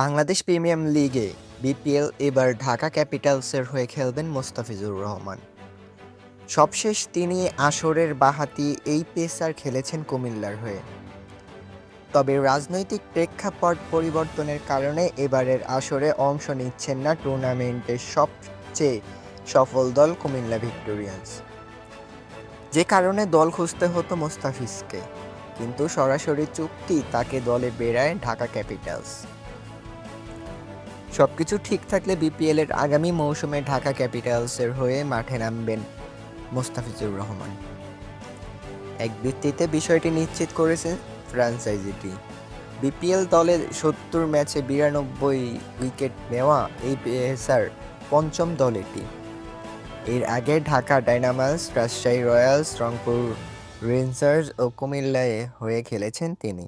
Bangladesh premium লিগে BPL এবার ঢাকা ক্যাপিটালসের হয়ে খেলবেন মোস্তাফিজুর রহমান। সবশেষ তিনি আসরের বাহাতি এই পেসার খেলেছেন কুমিল্লার হয়ে। তবে রাজনৈতিক প্রেক্ষাপট পরিবর্তনের কারণে এবারের আসরে অংশ নিচ্ছেন না টুর্নামেন্টের সবচেয়ে সফল দল কুমিল্লা ভিক্টোরিয়ান্স। যে কারণে দল খুঁজতে হতো মোস্তাফিজকে, কিন্তু সরাসরি চুক্তি তাকে দলে বেড়ায় ঢাকা ক্যাপিটালস। সবকিছু ঠিক থাকলে বিপিএল এর আগামী মৌসুমে ঢাকা ক্যাপিটালসের হয়ে মাঠে নামবেন মোস্তাফিজুর রহমান। এক ভিত্তিতে বিষয়টি নিশ্চিত করেছে ফ্র্যাঞ্চাইজিটি বিপিএল দলের সত্তর ম্যাচে বিরানব্বই উইকেট নেওয়া এই পেসার পঞ্চম দল এটি এর আগে Dhaka Dynamos Rajshahi Royals, Rangpur Rangers ও কুমিল্লায় হয়ে খেলেছেন তিনি।